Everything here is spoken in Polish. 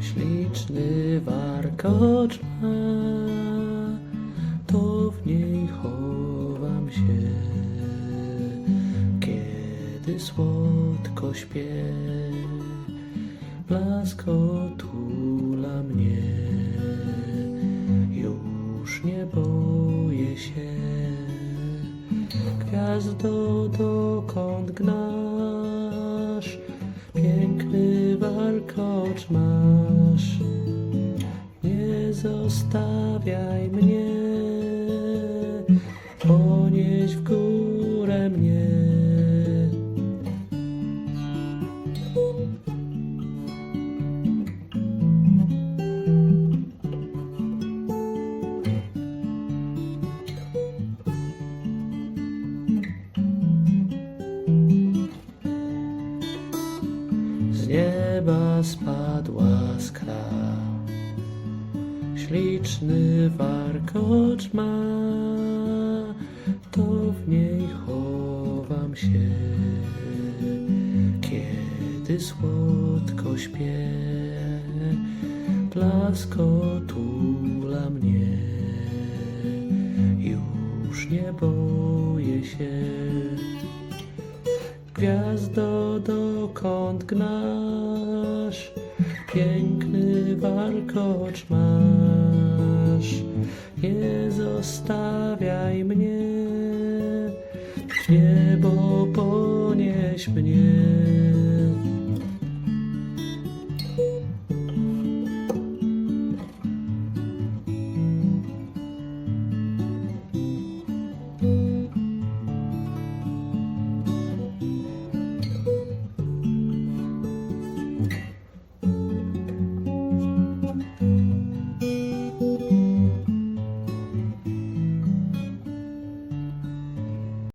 Śliczny warkocz ma, to w niej chowam się. Kiedy słodko śpię, blask otula mnie. Już nie boję się. Gwiazdo, dokąd gnasz? Warkocz masz. Nie zostawiaj mnie, ponieś w górę mnie. Z nieba spadła skra. Śliczny warkocz ma, to w niej chowam się. Kiedy słodko śpię, blask otula mnie. Już nie boję się. Gwiazdo, dokąd gnasz? Piękny warkocz masz. Nie zostawiaj mnie, w niebo ponieś mnie.